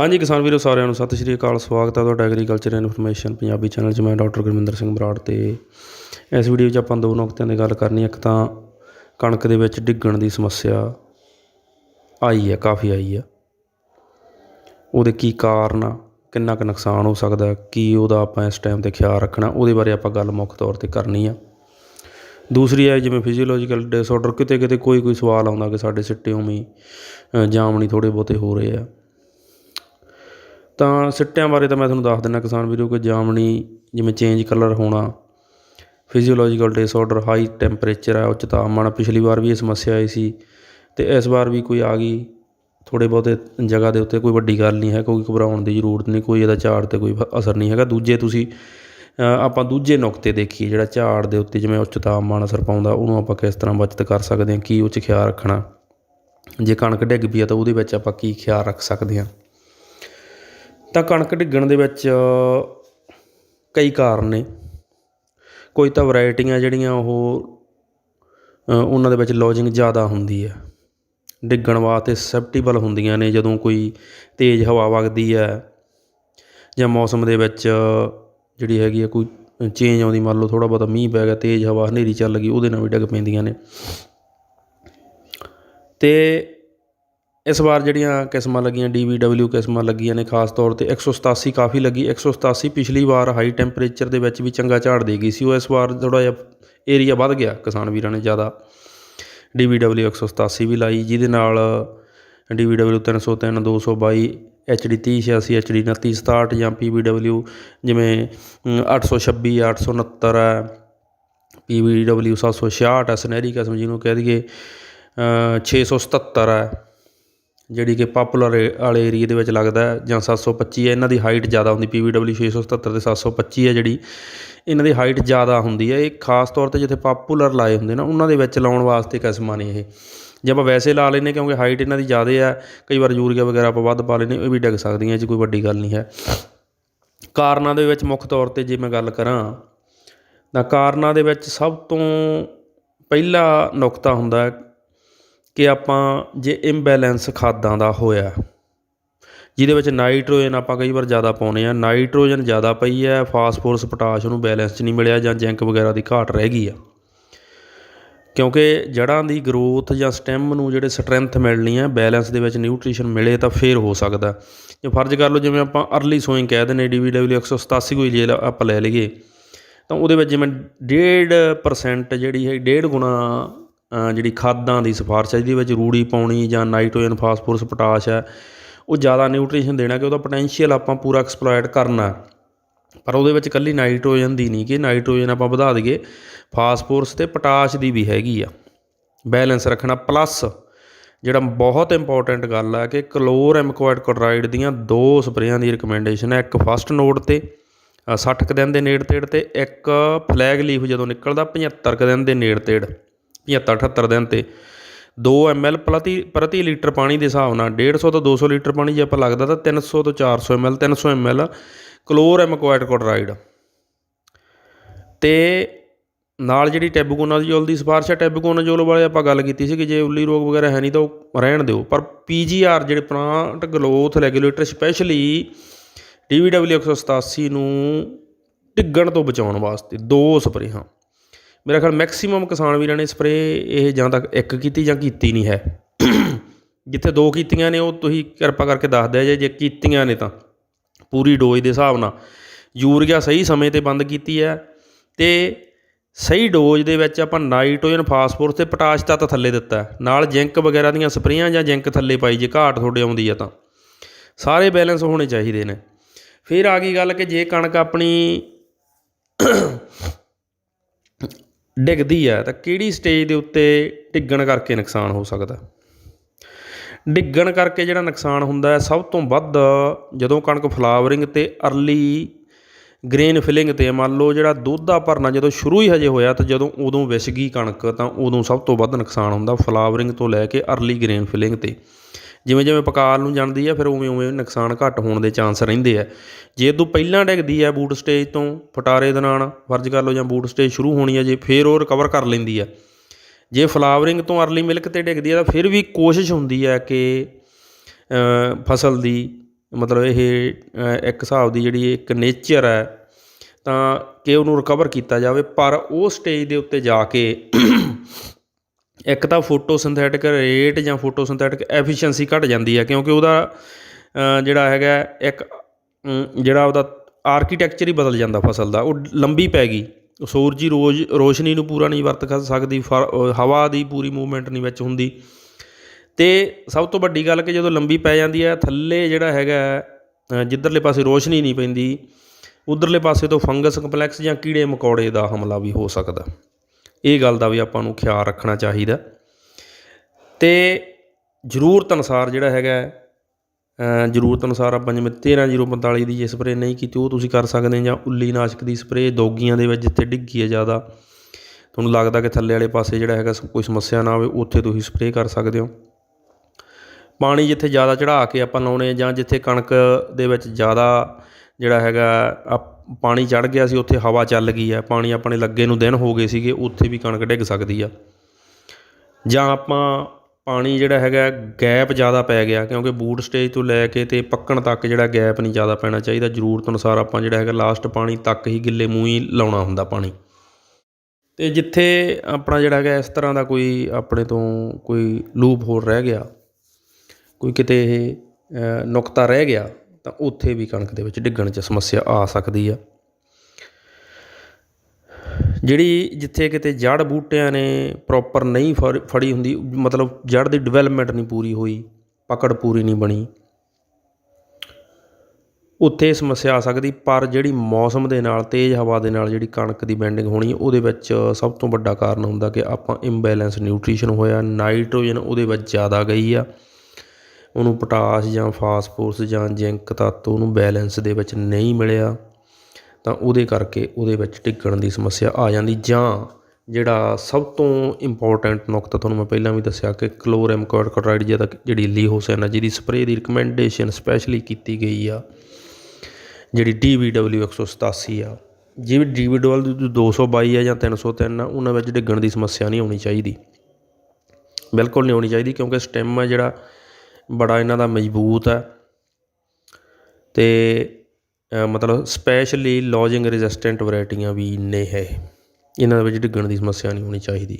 ਹਾਂਜੀ ਕਿਸਾਨ ਵੀਰੋ ਸਾਰਿਆਂ ਨੂੰ ਸਤਿ ਸ਼੍ਰੀ ਅਕਾਲ। ਸਵਾਗਤ ਹੈ ਤੁਹਾਡਾ ਐਗਰੀਕਲਚਰ ਇਨਫੋਰਮੇਸ਼ਨ ਪੰਜਾਬੀ ਚੈਨਲ 'ਚ। ਮੈਂ ਡਾਕਟਰ ਗੁਰਮਿੰਦਰ ਸਿੰਘ ਬਰਾੜ ਤੇ ਇਸ ਵੀਡੀਓ 'ਚ ਆਪਾਂ ਦੋ ਨੁਕਤਿਆਂ ਦੀ ਗੱਲ ਕਰਨੀ ਇੱਕ ਤਾਂ ਕਣਕ ਦੇ ਵਿੱਚ ਡਿੱਗਣ ਦੀ ਸਮੱਸਿਆ ਆਈ ਹੈ ਕਾਫੀ ਆਈ ਹੈ ਉਹਦੇ ਕੀ ਕਾਰਨ ਆ ਕਿੰਨਾ ਕੁ ਨੁਕਸਾਨ ਹੋ ਸਕਦਾ ਕੀ ਉਹਦਾ ਆਪਾਂ ਇਸ ਟਾਈਮ ਤੇ ਖਿਆਲ ਰੱਖਣਾ ਉਹਦੇ ਬਾਰੇ ਆਪਾਂ ਗੱਲ ਮੁੱਖ ਤੌਰ ਤੇ ਕਰਨੀ ਆ। ਦੂਸਰੀ ਹੈ ਜਿਵੇਂ ਫਿਜ਼ੀਓਲੋਜੀਕਲ ਡਿਸਆਰਡਰ ਕਿਤੇ ਕਿਤੇ ਕੋਈ ਕੋਈ ਸਵਾਲ ਆਉਂਦਾ ਕਿ ਸਾਡੇ ਸਿੱਟੇ ਉਵੇਂ ਹੀ, ਅ, ਜਾਮਣੀ ਥੋੜੇ ਬਹੁਤੇ ਹੋ ਰਹੇ ਆ। ਤਾਂ ਸਿੱਟਿਆਂ ਬਾਰੇ ਤਾਂ ਮੈਂ ਤੁਹਾਨੂੰ ਦੱਸ ਦਿੰਦਾ ਕਿਸਾਨ ਵੀਰੋ ਕਿ ਜਾਮਣੀ ਜਿਵੇਂ ਚੇਂਜ ਕਲਰ ਹੋਣਾ ਫਿਜ਼ੀਓਲੋਜੀਕਲ ਡਿਸਆਰਡਰ ਹਾਈ ਟੈਂਪਰੇਚਰ ਹੈ, ਉੱਚ ਤਾਪਮਾਨ ਪਿਛਲੀ ਵਾਰ ਵੀ ਇਹ ਸਮੱਸਿਆ ਆਈ ਸੀ ਤੇ ਇਸ ਵਾਰ ਵੀ ਕੋਈ ਆ ਗਈ। ਥੋੜੇ ਬਹੁਤੇ ਜਗ੍ਹਾ ਦੇ ਉੱਤੇ ਕੋਈ ਵੱਡੀ ਗੱਲ ਨਹੀਂ ਹੈ, ਕੋਈ ਘਬਰਾਉਣ ਦੀ ਜ਼ਰੂਰਤ ਨਹੀਂ, ਕੋਈ ਇਹਦਾ ਝਾੜ ਤੇ ਕੋਈ ਅਸਰ ਨਹੀਂ ਹੈਗਾ। ਦੂਜੇ ਤੁਸੀਂ ਆਪਾਂ ਦੂਜੇ ਨੁਕਤੇ ਦੇਖੀਏ, ਜਿਹੜਾ ਝਾੜ ਦੇ ਉੱਤੇ ਜਿਵੇਂ ਉੱਚ ਤਾਪਮਾਨ ਅਸਰ ਪਾਉਂਦਾ, ਉਹਨੂੰ ਆਪਾਂ ਕਿਸ ਤਰ੍ਹਾਂ ਬਚਤ ਕਰ ਸਕਦੇ ਹਾਂ, ਕੀ ਉਹ 'ਚ ਖਿਆਲ ਰੱਖਣਾ। ਜੇ ਕਣਕ ਡਿੱਗ ਪਈ ਆ ਤਾਂ ਉਹਦੇ ਵਿੱਚ ਆਪਾਂ ਕੀ ਖਿਆਲ ਰੱਖ ਸਕਦੇ ਹਾਂ। ਤਾਂ ਕਣਕ ਡਿੱਗਣ ਦੇ ਵਿੱਚ ਕਈ ਕਾਰਨ ਨੇ। ਕੋਈ ਤਾਂ ਵਰਾਇਟੀਆਂ ਜਿਹੜੀਆਂ ਉਹ ਉਹਨਾਂ ਦੇ ਵਿੱਚ ਲੋਜਿੰਗ ਜ਼ਿਆਦਾ ਹੁੰਦੀ ਹੈ। ਡਿੱਗਣ ਵਾਸਤੇ ਸੈਪਟੀਬਲ ਹੁੰਦੀਆਂ ਨੇ ਜਦੋਂ ਕੋਈ ਤੇਜ਼ ਹਵਾ ਵਗਦੀ ਹੈ ਜਾਂ ਮੌਸਮ ਦੇ ਵਿੱਚ ਜਿਹੜੀ ਹੈਗੀ ਆ ਕੋਈ ਚੇਂਜ ਆਉਂਦੀ, ਮੰਨ ਲਓ ਥੋੜਾ ਬਹੁਤਾ ਮੀਂਹ ਪੈ ਗਿਆ, ਤੇਜ਼ ਹਵਾ ਹਨੇਰੀ ਚੱਲ ਗਈ, ਉਹਦੇ ਨਾਲ ਵੀ ਡਿੱਗ ਪੈਂਦੀਆਂ ਨੇ। ਤੇ ਇਸ ਵਾਰ ਜਿਹੜੀਆਂ ਕਿਸਮਾਂ ਲੱਗੀਆਂ DVW ਕਿਸਮਾਂ ਲੱਗੀਆਂ ਨੇ ਖਾਸ ਤੌਰ ਤੇ 187 ਕਾਫੀ ਲੱਗੀ। 187 ਪਿਛਲੀ ਵਾਰ ਹਾਈ ਟੈਂਪਰੇਚਰ ਦੇ ਵਿੱਚ ਵੀ ਚੰਗਾ ਝਾੜ ਦੇ ਗਈ ਸੀ। ਉਹ ਇਸ ਵਾਰ ਥੋੜਾ ਜਿਹਾ ਏਰੀਆ ਵੱਧ ਗਿਆ ਕਿਸਾਨ ਵੀਰਾਂ ਨੇ ਜ਼ਿਆਦਾ। DVW 187 ਵੀ ਲਾਈ ਜਿਹਦੇ ਨਾਲ DVW 303 222 HD 3086 HD 2967 ਜਾਂ PVW ਜਿਵੇਂ ਅਮ, 826 869 ਹੈ PVW 766 ਹੈ ਸੁਨਹਿਰੀ ਕਿਸਮ ਜਿਹਨੂੰ ਕਹਿ ਦਈਏ ਅ, 677 ਹੈ। ਜਿਹੜੀ ਕਿ ਪਾਪੂਲਰ ਵਾਲੇ ਏਰੀਏ ਦੇ ਵਿੱਚ ਲੱਗਦਾ ਜਾਂ ਸੱਤ ਸੌ ਪੱਚੀ ਹੈ, ਇਹਨਾਂ ਦੀ ਹਾਈਟ ਜ਼ਿਆਦਾ ਹੁੰਦੀ ਪੀ ਵੀ ਡਬਲਿਊ ਛੇ ਸੌ ਸਤੱਤਰ ਅਤੇ ਸੱਤ ਸੌ ਪੱਚੀ ਹੈ ਜਿਹੜੀ, ਇਹਨਾਂ ਦੀ ਹਾਈਟ ਜ਼ਿਆਦਾ ਹੁੰਦੀ ਹੈ। ਇਹ ਖਾਸ ਤੌਰ ਤੇ ਜਿੱਥੇ ਪਾਪੂਲਰ ਲਾਏ ਹੁੰਦੇ ਨਾ, ਉਹਨਾਂ ਦੇ ਵਿੱਚ ਲਾਉਣ ਵਾਸਤੇ ਕਸਮਾਂ ਨੇ ਇਹ। ਜੇ ਆਪਾਂ ਵੈਸੇ ਲਾ ਲੈਨੇ ਕਿਉਂਕਿ ਹਾਈਟ ਇਹਨਾਂ ਦੀ ਜ਼ਿਆਦਾ ਹੈ, ਕਈ ਵਾਰ ਯੂਰੀਆ ਵਗੈਰਾ ਆਪਾਂ ਵੱਧ ਪਾ ਲੈਨੇ ਇਹ ਵੀ ਡਿੱਗ ਸਕਦੀਆਂ, ਇਹ 'ਚ ਕੋਈ ਵੱਡੀ ਗੱਲ ਨਹੀਂ ਹੈ। ਕਾਰਨਾਂ ਦੇ ਵਿੱਚ ਮੁੱਖ ਤੌਰ ਤੇ ਜੇ ਮੈਂ ਗੱਲ ਕਰਾਂ, ਤਾਂ ਕਾਰਨਾਂ ਦੇ ਵਿੱਚ ਸਭ ਤੋਂ ਪਹਿਲਾ ਨੁਕਤਾ ਹੁੰਦਾ ਕਿ ਆਪਾਂ ਜੇ ਇੰਬੈਲੈਂਸ ਖਾਦਾਂ ਦਾ ਹੋਇਆ, ਜਿਹਦੇ ਵਿੱਚ ਨਾਈਟ੍ਰੋਜਨ ਆਪਾਂ ਕਈ ਵਾਰ ਜ਼ਿਆਦਾ ਪਾਉਨੇ ਆ ਨਾਈਟ੍ਰੋਜਨ ਜ਼ਿਆਦਾ ਪਈ ਹੈ ਫਾਸਫੋਰਸ ਪੋਟਾਸ਼ ਉਹਨੂੰ ਬੈਲੈਂਸ 'ਚ ਨਹੀਂ ਮਿਲਿਆ ਜਾਂ ਜ਼ਿੰਕ ਵਗੈਰਾ ਦੀ ਘਾਟ ਰਹਿ ਗਈ ਆ। ਕਿਉਂਕਿ ਜੜ੍ਹਾਂ ਦੀ ਗਰੋਥ ਜਾਂ ਸਟੈਮ ਨੂੰ ਜਿਹੜੇ ਸਟਰੈਂਥ ਮਿਲਣੀ ਹੈ ਬੈਲੈਂਸ ਦੇ ਵਿੱਚ ਨਿਊਟ੍ਰੀਸ਼ਨ ਮਿਲੇ ਤਾਂ ਫੇਰ ਹੋ ਸਕਦਾ। ਜੇ ਫਰਜ਼ ਕਰ ਲਓ ਜਿਵੇਂ ਆਪਾਂ ਅਰਲੀ ਸੋਇੰਗ ਕਹਿ ਦਿੰਦੇ DVW 187 ਕੋਈ ਜੇ ਆਪਾਂ ਲੈ ਲਈਏ, ਤਾਂ ਉਹਦੇ ਵਿੱਚ ਜਿਵੇਂ 1.5% ਜਿਹੜੀ ਹੈ 1.5 ਗੁਣਾ ਜਿਹੜੀ ਖਾਦਾਂ ਦੀ ਸਿਫਾਰਿਸ਼ ਹੈ ਜਿਹਦੇ ਵਿੱਚ ਰੂੜੀ ਪਾਉਣੀ ਜਾਂ ਨਾਈਟ੍ਰੋਜਨ ਫਾਸਫੋਰਸ ਪੋਟਾਸ਼ ਹੈ ਉਹ ਜ਼ਿਆਦਾ ਨਿਊਟ੍ਰੀਸ਼ਨ ਦੇਣਾ ਕਿ ਉਹਦਾ ਪੋਟੈਂਸ਼ੀਅਲ ਆਪਾਂ ਪੂਰਾ ਐਕਸਪਲੋਇਟ ਕਰਨਾ ਪਰ ਉਹਦੇ ਵਿੱਚ ਕੱਲੀ ਨਾਈਟ੍ਰੋਜਨ ਦੀ ਨਹੀਂ ਕਿ ਨਾਈਟ੍ਰੋਜਨ ਆਪਾਂ ਵਧਾ ਦਈਏ ਫਾਸਫੋਰਸ ਤੇ ਪੋਟਾਸ਼ ਦੀ ਵੀ ਹੈਗੀ ਆ। ਬੈਲੈਂਸ ਰੱਖਣਾ ਪਲੱਸ ਜਿਹੜਾ ਬਹੁਤ ਇੰਪੋਰਟੈਂਟ ਗੱਲ ਹੈ ਕਿ ਕਲੋਰ ਐਮਕੋਇਡ ਕਲੋਰਾਈਡ ਦੀਆਂ ਦੋ ਸਪਰੇਆਂ ਦੀ ਰਿਕਮੈਂਡੇਸ਼ਨ ਹੈ ਇੱਕ ਫਸਟ ਨੋਟ ਤੇ ਅ, 60 ਕੁ ਦਿਨ ਦੇ ਨੇੜ ਤੇੜ ਤੇ ਇੱਕ ਫਲੈਗ ਲੀਫ ਜਦੋਂ ਨਿਕਲਦਾ 75 ਕੁ ਦਿਨ ਦੇ ਨੇੜ ਤੇੜ 75 78 ਦਿਨ ਤੇ 2 ml ਪ੍ਰਤੀ ਪ੍ਰਤੀ ਲੀਟਰ ਪਾਣੀ ਦੇ ਹਿਸਾਬ ਨਾਲ 150 ਤੋਂ 200 ਲੀਟਰ ਪਾਣੀ ਜੇ ਆਪਾਂ ਲੱਗਦਾ ਤਾਂ 300 ਤੋਂ 400 ml 300 ml ਕਲੋਰ ਐਮਕੋਇਡ ਕਲੋਰਾਈਡ ਤੇ ਨਾਲ ਜਿਹੜੀ ਟੈਬੂਕੋਨਾਜ਼ੋਲ ਦੀ ਸਿਫਾਰਿਸ਼ ਹੈ ਟੈਬੂਕੋਨਾਜ਼ੋਲ ਬਾਰੇ ਆਪਾਂ ਗੱਲ ਕੀਤੀ ਸੀ ਕਿ ਜੇ ਉੱਲੀ ਰੋਗ ਵਗੈਰਾ ਹੈ ਨਹੀਂ ਤਾਂ ਉਹ ਰਹਿਣ ਦਿਓ। ਪਰ ਪੀਜੀਆਰ ਜਿਹੜੇ plant growth regulator specially DVW 187 ਨੂੰ ਡਿੱਗਣ ਤੋਂ ਬਚਾਉਣ ਵਾਸਤੇ ਦੋ ਸਪਰੇਹਾਂ। ਮੇਰਾ ਖਿਆਲ ਮੈਕਸਿਮਮ ਕਿਸਾਨ ਵੀਰਾਂ ਨੇ ਸਪਰੇ ਇਹ ਜਾਂ ਤਾਂ ਇੱਕ ਕੀਤੀ ਜਾਂ ਕੀਤੀ ਨਹੀਂ ਹੈ। ਜਿੱਥੇ ਦੋ ਕੀਤੀਆਂ ਨੇ, ਉਹ ਤੁਸੀਂ ਕਿਰਪਾ ਕਰਕੇ ਦੱਸ ਦਿਆ ਜੇ ਜੇ ਕੀਤੀਆਂ ਨੇ ਤਾਂ। ਪੂਰੀ ਡੋਜ਼ ਦੇ ਹਿਸਾਬ ਨਾਲ। ਯੂਰੀਆ ਸਹੀ ਸਮੇਂ ਤੇ ਬੰਦ ਕੀਤੀ ਹੈ ਤੇ ਸਹੀ ਡੋਜ਼ ਦੇ ਵਿੱਚ ਆਪਾਂ ਨਾਈਟ੍ਰੋਜਨ, ਫਾਸਫੋਰਸ ਤੇ ਪੋਟਾਸ਼ ਤੱਤ ਥੱਲੇ ਦਿੱਤਾ ਨਾਲ ਜ਼ਿੰਕ ਵਗੈਰਾ ਦੀਆਂ ਸਪਰੇਆਂ ਜਾਂ ਜ਼ਿੰਕ ਥੱਲੇ ਪਾਈ ਜੇ, ਘਾਟ ਤੁਹਾਡੇ ਆਉਂਦੀ ਆ ਤਾਂ। ਸਾਰੇ ਬੈਲੈਂਸ ਹੋਣੇ ਚਾਹੀਦੇ ਨੇ। ਫਿਰ ਆ ਗਈ ਗੱਲ ਕਿ ਜੇ ਕਣਕ ਆਪਣੀ ਡਿੱਗਦੀ ਹੈ ਤਾਂ ਕਿਹੜੀ ਸਟੇਜ ਦੇ ਉੱਤੇ ਡਿੱਗਣ ਕਰਕੇ ਨੁਕਸਾਨ ਹੋ ਸਕਦਾ? ਡਿੱਗਣ ਕਰਕੇ ਜਿਹੜਾ ਨੁਕਸਾਨ ਹੁੰਦਾ ਹੈ, ਸਭ ਤੋਂ ਵੱਧ ਜਦੋਂ ਕਣਕ ਫਲਾਵਰਿੰਗ ਤੇ ਅਰਲੀ ਗ੍ਰੇਨ ਫਿਲਿੰਗ ਤੇ ਮੰਨ ਲਓ ਜਿਹੜਾ ਦੁੱਧ ਦਾ ਭਰਨਾ ਜਦੋਂ ਸ਼ੁਰੂ ਹੀ ਹਜੇ ਹੋਇਆ, ਤਾਂ ਜਦੋਂ ਉਦੋਂ ਵਿਛ ਗਈ ਕਣਕ, ਤਾਂ ਉਦੋਂ ਸਭ ਤੋਂ ਵੱਧ ਨੁਕਸਾਨ ਹੁੰਦਾ ਫਲਾਵਰਿੰਗ ਤੋਂ ਲੈ ਕੇ ਅਰਲੀ ਗ੍ਰੇਨ ਫਿਲਿੰਗ ਤੇ। ਜਿਵੇਂ ਜਿਵੇਂ ਪਕਾਲ ਨੂੰ ਜਾਂਦੀ ਹੈ ਫਿਰ ਉਵੇਂ ਉਵੇਂ ਨੁਕਸਾਨ ਘੱਟ ਹੋਣ ਦੇ ਚਾਂਸ ਰਹਿੰਦੇ ਆ। ਜੇ ਤੂੰ ਪਹਿਲਾਂ ਡਿੱਗਦੀ ਹੈ ਬੂਟ ਸਟੇਜ ਤੋਂ, ਫਟਾਰੇ ਦੌਰਾਨ ਫਰਜ਼ ਕਰ ਲਓ ਜਾਂ ਬੂਟ ਸਟੇਜ ਸ਼ੁਰੂ ਹੋਣੀ ਹੈ ਜੇ ਫਿਰ ਉਹ ਰਿਕਵਰ ਕਰ ਲੈਂਦੀ ਹੈ ਜੇ ਫਲਾਵਰਿੰਗ ਤੋਂ ਅਰਲੀ ਮਿਲਕ ਤੇ ਡਿੱਗਦੀ ਹੈ ਤਾਂ ਫਿਰ ਵੀ ਕੋਸ਼ਿਸ਼ ਹੁੰਦੀ ਹੈ ਕਿ ਫਸਲ ਦੀ, ਮਤਲਬ ਇਹ ਇੱਕ ਹਿਸਾਬ ਦੀ ਜਿਹੜੀ ਇੱਕ ਨੇਚਰ ਹੈ ਤਾਂ ਕਿ ਉਹਨੂੰ ਰਿਕਵਰ ਕੀਤਾ ਜਾਵੇ। ਪਰ ਉਹ ਸਟੇਜ ਦੇ ਉੱਤੇ ਜਾ ਕੇ ਇੱਕ ਤਾਂ ਫੋਟੋਸਿੰਥੈਟਿਕ ਰੇਟ ਜਾਂ ਫੋਟੋਸਿੰਥੈਟਿਕ ਐਫੀਸ਼ੀਐਂਸੀ ਘਟ ਜਾਂਦੀ ਹੈ ਕਿਉਂਕਿ ਉਹਦਾ ਜਿਹੜਾ ਹੈਗਾ ਇੱਕ ਜਿਹੜਾ ਉਹਦਾ ਆਰਕੀਟੈਕਚਰ ਹੀ ਬਦਲ ਜਾਂਦਾ ਫਸਲ ਦਾ, ਉਹ ਲੰਬੀ ਪੈ ਗਈ। ਸੂਰਜੀ ਰੋਜ਼, ਰੋਸ਼ਨੀ ਨੂੰ ਪੂਰਾ ਨਹੀਂ ਵਰਤ ਕਰ ਸਕਦੀ, ਫਰ- ਹਵਾ ਦੀ ਪੂਰੀ ਮੂਵਮੈਂਟ ਨਹੀਂ ਵਿੱਚ ਹੁੰਦੀ। ਤੇ ਸਭ ਤੋਂ ਵੱਡੀ ਗੱਲ ਕਿ ਜਦੋਂ ਲੰਬੀ ਪੈ ਜਾਂਦੀ ਹੈ ਥੱਲੇ ਜਿਹੜਾ ਹੈਗਾ ਜਿੱਧਰਲੇ ਪਾਸੇ ਰੋਸ਼ਨੀ ਨਹੀਂ ਪੈਂਦੀ, ਉਧਰਲੇ ਪਾਸੇ ਤੋਂ ਫੰਗਸ ਕੰਪਲੈਕਸ ਜਾਂ ਕੀੜੇ ਮਕੌੜੇ ਦਾ ਹਮਲਾ ਵੀ ਹੋ ਸਕਦਾ। ਇਹ ਗੱਲ ਦਾ ਵੀ ਆਪਾਂ ਨੂੰ ਖਿਆਲ ਰੱਖਣਾ ਚਾਹੀਦਾ। ਤੇ ਜ਼ਰੂਰਤ ਅਨੁਸਾਰ ਜਿਹੜਾ ਹੈਗਾ ਜ਼ਰੂਰਤ ਅਨੁਸਾਰ ਆਪਾਂ ਜਿਵੇਂ 13045 ਦੀ ਜੇ ਸਪਰੇਅ ਨਹੀਂ ਕੀਤੀ, ਉਹ ਤੁਸੀਂ ਕਰ ਸਕਦੇ ਜਾਂ ਉੱਲੀ ਨਾਸ਼ਕ ਦੀ ਸਪਰੇਅ, ਦੋਗੀਆਂ ਦੇ ਵਿੱਚ ਜਿੱਥੇ ਡਿੱਗੀ ਹੈ ਜ਼ਿਆਦਾ, ਤੁਹਾਨੂੰ ਲੱਗਦਾ ਕਿ ਥੱਲੇ ਵਾਲੇ ਪਾਸੇ ਜਿਹੜਾ ਹੈਗਾ ਕੋਈ ਸਮੱਸਿਆ ਨਾ ਆਵੇ, ਉੱਥੇ ਤੁਸੀਂ ਸਪਰੇਅ ਕਰ ਸਕਦੇ ਹੋ। ਪਾਣੀ ਜਿੱਥੇ ਜ਼ਿਆਦਾ ਚੜਾ ਕੇ ਆਪਾਂ ਲਾਉਣੇ ਜਾਂ ਜਿੱਥੇ ਕਣਕ ਦੇ ਵਿੱਚ ਜ਼ਿਆਦਾ ਜਿਹੜਾ ਹੈਗਾ ਆ ਪਾਣੀ ਚੜ੍ਹ ਗਿਆ ਸੀ, ਉੱਥੇ ਹਵਾ ਚੱਲ ਗਈ ਹੈ, ਪਾਣੀ ਆਪਣੇ ਲੱਗੇ ਨੂੰ ਦਿਨ ਹੋ ਗਏ ਸੀਗੇ, ਉੱਥੇ ਵੀ ਕਣਕ ਡਿੱਗ ਸਕਦੀ ਆ। ਜਾਂ ਆਪਾਂ ਪਾਣੀ ਜਿਹੜਾ ਹੈਗਾ, ਗੈਪ ਜ਼ਿਆਦਾ ਪੈ ਗਿਆ, ਕਿਉਂਕਿ ਬੂਟ ਸਟੇਜ ਤੋਂ ਲੈ ਕੇ ਤੇ ਪੱਕਣ ਤੱਕ ਜਿਹੜਾ ਗੈਪ ਨਹੀਂ ਜ਼ਿਆਦਾ ਪੈਣਾ ਚਾਹੀਦਾ, ਜ਼ਰੂਰਤ ਅਨੁਸਾਰ ਆਪਾਂ ਜਿਹੜਾ ਹੈਗਾ ਲਾਸਟ ਪਾਣੀ ਤੱਕ ਹੀ ਗਿੱਲੇ ਮੂੰਹ ਹੀ ਲਾਉਣਾ ਹੁੰਦਾ ਪਾਣੀ। ਤੇ ਜਿੱਥੇ ਆਪਣਾ ਜਿਹੜਾ ਹੈਗਾ, ਇਸ ਤਰ੍ਹਾਂ ਦਾ ਕੋਈ ਆਪਣੇ ਤੋਂ ਕੋਈ ਲੂਪ ਹੋਰ ਰਹਿ ਗਿਆ, ਕੋਈ ਕਿਤੇ ਇਹ ਨੁਕਤਾ ਰਹਿ ਗਿਆ ਤਾਂ ਉੱਥੇ ਵੀ ਕਣਕ ਦੇ ਵਿੱਚ ਡਿੱਗਣ 'ਚ ਸਮੱਸਿਆ ਆ ਸਕਦੀ ਆ। ਜਿਹੜੀ ਜਿੱਥੇ ਕਿਤੇ ਜੜ ਬੂਟਿਆਂ ਨੇ ਪ੍ਰੋਪਰ ਨਹੀਂ ਫੜ- ਫੜੀ ਹੁੰਦੀ, ਮਤਲਬ ਜੜ ਦੀ ਡਿਵੈਲਪਮੈਂਟ ਨਹੀਂ ਪੂਰੀ ਹੋਈ, ਪਕੜ ਪੂਰੀ ਨਹੀਂ ਬਣੀ, ਉੱਥੇ ਸਮੱਸਿਆ ਆ ਸਕਦੀ, ਪਰ ਜਿਹੜੀ ਮੌਸਮ ਦੇ ਨਾਲ, ਤੇਜ਼ ਹਵਾ ਦੇ ਨਾਲ ਜਿਹੜੀ ਕਣਕ ਦੀ ਬੈਂਡਿੰਗ ਹੋਣੀ, ਉਹਦੇ ਵਿੱਚ ਸਭ ਤੋਂ ਵੱਡਾ ਕਾਰਨ ਹੁੰਦਾ ਕਿ ਆਪਾਂ ਇੰਬੈਲੈਂਸ ਨਿਊਟ੍ਰੀਸ਼ਨ ਹੋਇਆ ਨਾਈਟ੍ਰੋਜਨ ਉਹਦੇ ਵਿੱਚ ਜ਼ਿਆਦਾ ਗਈ ਆ। ਉਹਨੂੰ ਪੋਟਾਸ ਜਾਂ ਫਾਸਫੋਰਸ ਜਾਂ ਜ਼ਿੰਕ ਤੱਤ ਉਹਨੂੰ ਬੈਲੈਂਸ ਦੇ ਵਿੱਚ ਨਹੀਂ ਮਿਲਿਆ, ਤਾਂ ਉਹਦੇ ਕਰਕੇ ਉਹਦੇ ਵਿੱਚ ਡਿੱਗਣ ਦੀ ਸਮੱਸਿਆ ਆ ਜਾਂਦੀ। ਜਾਂ ਜਿਹੜਾ ਸਭ ਤੋਂ ਇੰਪੋਰਟੈਂਟ ਨੁਕਤਾ ਤੁਹਾਨੂੰ ਮੈਂ ਪਹਿਲਾਂ ਵੀ ਦੱਸਿਆ ਕਿ ਕਲੋਰਮ ਕੋਰਟਿਕੋਇਡ ਜਿਹਦਾ ਜਿਹੜੀ ਲੀਹੋਸੈਨ ਆ, ਜਿਹਦੀ ਸਪਰੇਅ ਦੀ ਰਿਕਮੈਂਡੇਸ਼ਨ ਸਪੈਸ਼ਲੀ ਕੀਤੀ ਗਈ ਆ, ਜਿਹੜੀ DVW 187 ਆ ਜਿਵੇਂ DVW 222 ਆ ਜਾਂ 303 ਆ, ਉਹਨਾਂ ਵਿੱਚ ਡਿੱਗਣ ਦੀ ਸਮੱਸਿਆ ਨਹੀਂ ਆਉਣੀ ਚਾਹੀਦੀ। ਬਿਲਕੁਲ ਨਹੀਂ ਆਉਣੀ ਚਾਹੀਦੀ ਕਿਉਂਕਿ ਸਟੈਮ ਆ ਜਿਹੜਾ ਬੜਾ ਇਹਨਾਂ ਦਾ ਮਜ਼ਬੂਤ ਹੈ। ਅਤੇ ਮਤਲਬ ਸਪੈਸ਼ਲੀ ਲੌਜਿੰਗ ਰੈਜ਼ਿਸਟੈਂਟ ਵਰਾਇਟੀਆਂ ਵੀ ਨੇ ਹੈ ਇਹਨਾਂ ਦੇ ਵਿੱਚ ਡਿੱਗਣ ਦੀ ਸਮੱਸਿਆ ਨਹੀਂ ਹੋਣੀ ਚਾਹੀਦੀ।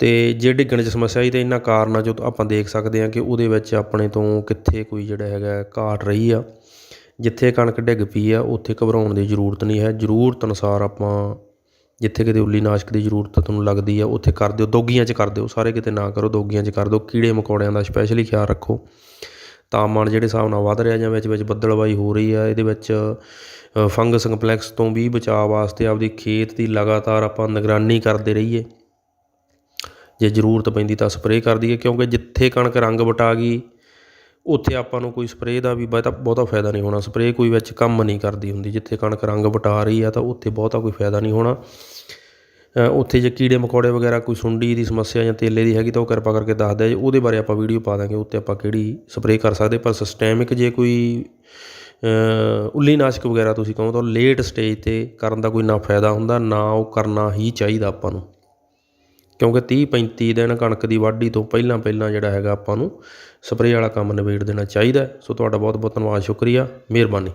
ਅਤੇ ਜੇ ਡਿੱਗਣ 'ਚ ਸਮੱਸਿਆ ਆਈ ਤਾਂ ਇਹਨਾਂ ਕਾਰਨਾਂ 'ਚੋਂ ਆਪਾਂ ਦੇਖ ਸਕਦੇ ਹਾਂ ਕਿ ਉਹਦੇ ਵਿੱਚ ਆਪਣੇ ਤੋਂ ਕਿੱਥੇ ਕੋਈ ਜਿਹੜਾ ਹੈਗਾ ਘਾਟ ਰਹੀ ਆ। ਜਿੱਥੇ ਕਣਕ ਡਿੱਗ ਪਈ ਆ, ਉੱਥੇ ਘਬਰਾਉਣ ਦੀ ਜ਼ਰੂਰਤ ਨਹੀਂ ਹੈ। ਜ਼ਰੂਰਤ ਅਨੁਸਾਰ ਆਪਾਂ ਜਿੱਥੇ ਕਿਤੇ ਉੱਲੀ ਨਾਸ਼ਕ ਦੀ ਜ਼ਰੂਰਤ ਤੁਹਾਨੂੰ ਲੱਗਦੀ ਆ, ਉੱਥੇ ਕਰ ਦਿਓ, ਦੋਗੀਆਂ 'ਚ ਕਰ ਦਿਓ, ਸਾਰੇ ਕਿਤੇ ਨਾ ਕਰੋ, ਦੋਗੀਆਂ 'ਚ ਕਰ ਦਿਓ, ਕੀੜੇ ਮਕੌੜਿਆਂ ਦਾ ਸਪੈਸ਼ਲੀ ਖਿਆਲ ਰੱਖੋ। ਤਾਪਮਾਨ ਜਿਹੜੇ ਹਿਸਾਬ ਨਾਲ ਵੱਧ ਰਿਹਾ ਜਾਂ ਵਿੱਚ ਵਿੱਚ ਬੱਦਲਵਾਈ ਹੋ ਰਹੀ ਆ, ਇਹਦੇ ਵਿੱਚ ਫੰਗਸ ਕੰਪਲੈਕਸ ਤੋਂ ਵੀ ਬਚਾਅ ਵਾਸਤੇ ਆਪਦੀ ਖੇਤ ਦੀ ਲਗਾਤਾਰ ਆਪਾਂ ਨਿਗਰਾਨੀ ਕਰਦੇ ਰਹੀਏ। ਜੇ ਜ਼ਰੂਰਤ ਪੈਂਦੀ ਤਾਂ ਸਪਰੇਅ ਕਰ ਦਈਏ, ਕਿਉਂਕਿ ਜਿੱਥੇ ਕਣਕ ਰੰਗ ਵਟਾ ਗਈ ਉੱਥੇ ਆਪਾਂ ਨੂੰ ਕੋਈ ਸਪਰੇਅ ਦਾ ਵੀ ਬਹੁਤਾ ਬਹੁਤਾ ਫਾਇਦਾ ਨਹੀਂ ਹੋਣਾ। ਸਪਰੇਅ ਕੋਈ ਵਿੱਚ ਕੰਮ ਨਹੀਂ ਕਰਦੀ ਹੁੰਦੀ। ਜਿੱਥੇ ਕਣਕ ਰੰਗ ਵਟਾ ਰਹੀ ਆ ਤਾਂ ਉੱਥੇ ਬਹੁਤਾ ਕੋਈ ਫਾਇਦਾ ਨਹੀਂ ਹੋਣਾ। ਉੱਥੇ ਜੇ ਕੀੜੇ ਮਕੌੜੇ ਵਗੈਰਾ ਕੋਈ ਸੁੰਡੀ ਦੀ ਸਮੱਸਿਆ ਜਾਂ ਤੇਲੇ ਦੀ ਹੈਗੀ ਤਾਂ ਉਹ ਕਿਰਪਾ ਕਰਕੇ ਦੱਸ ਦਿਓ ਜੀ। ਉਹਦੇ ਬਾਰੇ ਆਪਾਂ ਵੀਡੀਓ ਪਾ ਦਾਂਗੇ ਉੱਤੇ ਆਪਾਂ ਕਿਹੜੀ ਸਪਰੇਅ ਕਰ ਸਕਦੇ। ਪਰ ਸਿਸਟੈਮਿਕ ਜੇ ਕੋਈ ਅ, ਉੱਲੀ ਨਾਸ਼ਕ ਵਗੈਰਾ ਤੁਸੀਂ ਕਹੋ ਤਾਂ ਲੇਟ ਸਟੇਜ ਤੇ ਕਰਨ ਦਾ ਕੋਈ ਨਾ ਫਾਇਦਾ ਹੁੰਦਾ ਨਾ ਉਹ ਕਰਨਾ ਹੀ ਚਾਹੀਦਾ ਆਪਾਂ ਨੂੰ। ਕਿਉਂਕਿ 30 35 ਦਿਨ ਕਣਕ ਦੀ ਵਾਢੀ ਤੋਂ ਪਹਿਲਾਂ ਪਹਿਲਾਂ ਜਿਹੜਾ ਹੈਗਾ ਆਪਾਂ ਨੂੰ ਸਪਰੇਅ ਵਾਲਾ ਕੰਮ ਨਿਬੇੜ ਦੇਣਾ ਚਾਹੀਦਾ ਸੋ ਤੁਹਾਡਾ ਬਹੁਤ ਬਹੁਤ ਧੰਨਵਾਦ, ਸ਼ੁਕਰੀਆ, ਮਿਹਰਬਾਨੀ।